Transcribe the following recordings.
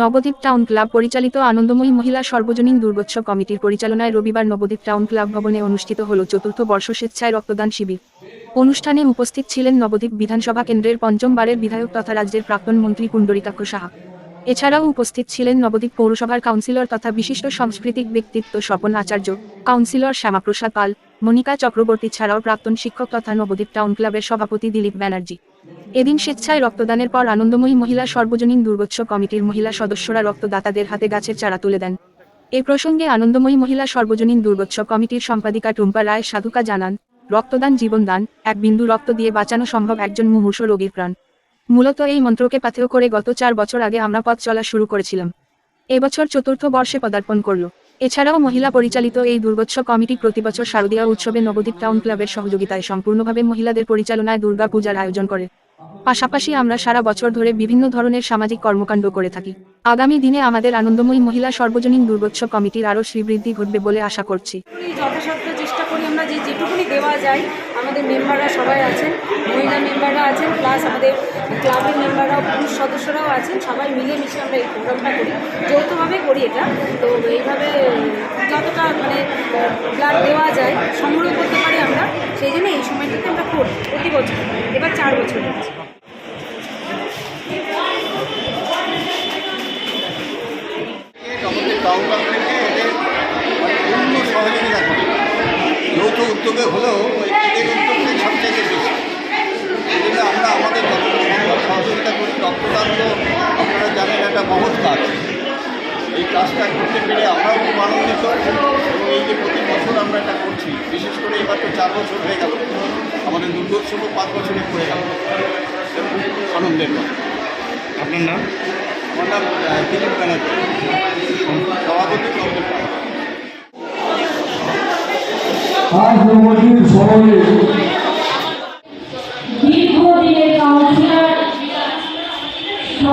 Nabadwip town club পরিচালিত আনন্দময়ী মহিলা সর্বজনীন দুর্গোৎসব কমিটির পরিচালনায় রবিবার নবদ্বীপ টাউন ক্লাব ভবনে অনুষ্ঠিত হল চতুর্থ বর্ষ স্বেচ্ছায় রক্তদান শিবির। অনুষ্ঠানে উপস্থিত ছিলেন নবদ্বীপ বিধানসভা কেন্দ্রের পঞ্চমবারের বিধায়ক তথা রাজ্যের প্রাক্তন মন্ত্রী কুণ্ডরিকাক্ষ সাহা। এছাড়াও উপস্থিত ছিলেন নবদ্বীপ পৌরসভার কাউন্সিলর তথা বিশিষ্ট সাংস্কৃতিক ব্যক্তিত্ব স্বপন আচার্য, কাউন্সিলর শ্যামাপ্রসাদ পাল মনিকা চক্রবর্তী ছাড়াও প্রাক্তন শিক্ষক তথা নবদ্বীপ টাউন ক্লাবের সভাপতি দিলীপ ব্যানার্জি। এদিন স্বেচ্ছায় রক্তদানের পর আনন্দময়ী মহিলা সর্বজনীন দুর্গোৎসব কমিটির মহিলা সদস্যরা রক্তদাতাদের হাতে গাছের চারা তুলে দেন। এ প্রসঙ্গে আনন্দময়ী মহিলা সর্বজনীন দুর্গোৎসব কমিটির সম্পাদিকা টুম্পা রায় সাধুকা জানান, রক্তদান জীবনদান এক বিন্দু রক্ত দিয়ে বাঁচানো সম্ভব একজন মুমূর্ষ রোগীর প্রাণ। মূলত এই মন্ত্রকে পাথেয় করে গত চার বছর আগে আমরা পথ চলা শুরু করেছিলাম। এবছর চতুর্থ বর্ষে পদার্পণ করল। এছাড়াও মহিলা পরিচালিত এই দুর্গোৎসব কমিটি প্রতিবছর শারদীয়া উৎসবে নবদ্বীপ টাউন ক্লাবের সহযোগিতায় সম্পূর্ণভাবে মহিলাদের পরিচালনায় দুর্গা পূজার আয়োজন করে। পাশাপাশি আমরা সারা বছর ধরে বিভিন্ন ধরনের সামাজিক কর্মকাণ্ড করে থাকি। আগামী দিনে আমাদের আনন্দময়ী মহিলা সর্বজনীন দুর্গোৎসব কমিটির আরও শ্রীবৃদ্ধি ঘটবে বলে আশা করছি। যথাসাধ্য চেষ্টা করি আমরা যে যেটুকুনি দেওয়া যায়, আমাদের মেম্বাররা সবাই আছেন মেম্বাররা আছেন প্লাস আমাদের ক্লাবের মেম্বাররাও, পুরুষ সদস্যরাও আছেন, সবাই মিলেমিশে আমরা এই প্রোগ্রামটা করি। যৌথভাবে করি এটা। তো এইভাবে যতটা মানে ব্লাড দেওয়া যায়, সংগ্রহ করতে পারি আমরা, সেই জন্য এই সময়টাতে আমরা করি প্রতি বছর। এবার চার বছর যৌথ উদ্যোগে হলেও ওই এদের উদ্যোগটাই সবথেকে বেশি এই জন্য আমরা আমাদের যতটুকু সম্ভব সহযোগিতা করি রক্তদান তো আপনারা জানেন একটা মহৎ কাজ। এই কাজটা করতে পেরে আমরাও খুব আনন্দিত এবং এই যে প্রতি বছর আমরা এটা করছি বিশেষ করে এবার তো চার বছর হয়ে গেল আমাদের দুর্গোৎসবও পাঁচ বছরে পড়ে গেল। আনন্দের কথা। আপনার নাম? আমার নাম দিলীপ ব্যানার্জি। সভাপতি। আজ শহরে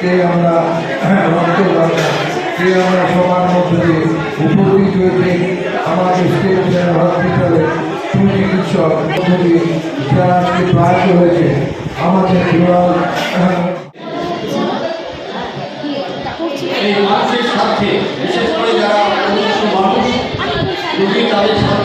কে আমরা রক্তদাতা কে আমরা সবার মধ্যে দিয়ে উপস্থিত হয়েছে আমাদের স্টেট জেনারেল হসপিটালে সুচিকিৎসক দিয়ে যারা আজকে প্রয়াত হয়েছে আমাদের জোয়াল এই মানুষের স্বার্থে বিশেষ করে যারা মানুষ তাদের কাজটা